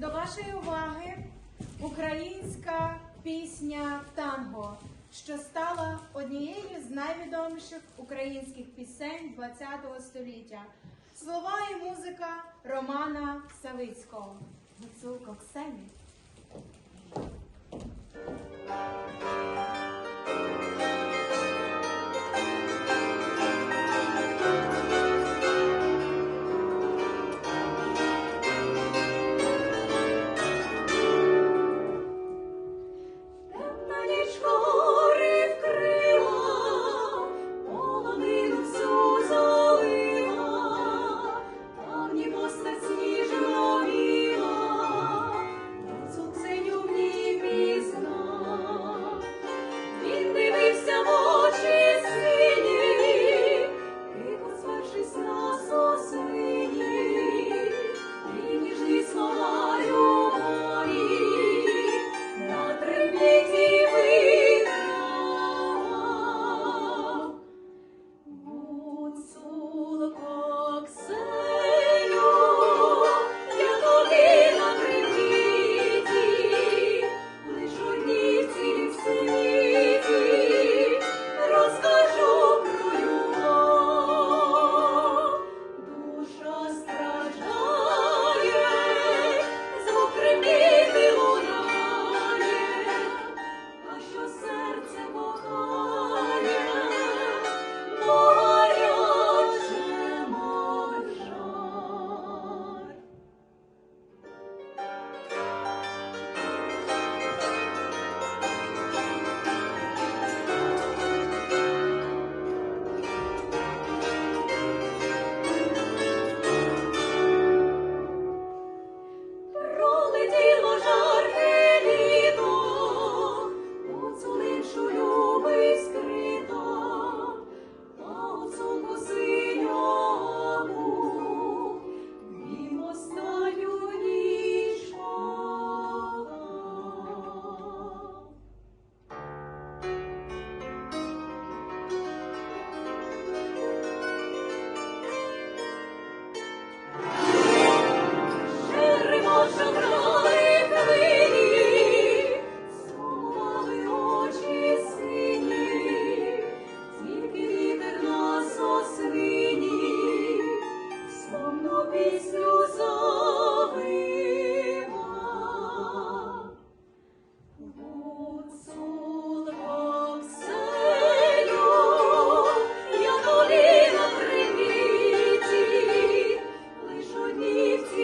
До вашої уваги українська пісня танго, що стала однією з найвідоміших українських пісень ХХ століття. Слова і музика Романа Савицького. Гуцулко Ксені. amor. leaves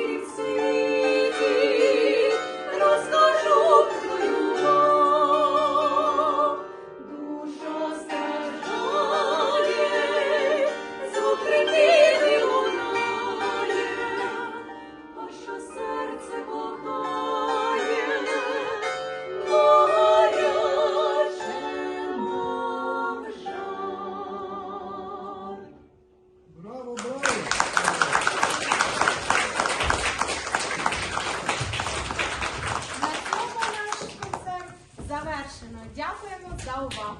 завершено. Дякуємо за увагу.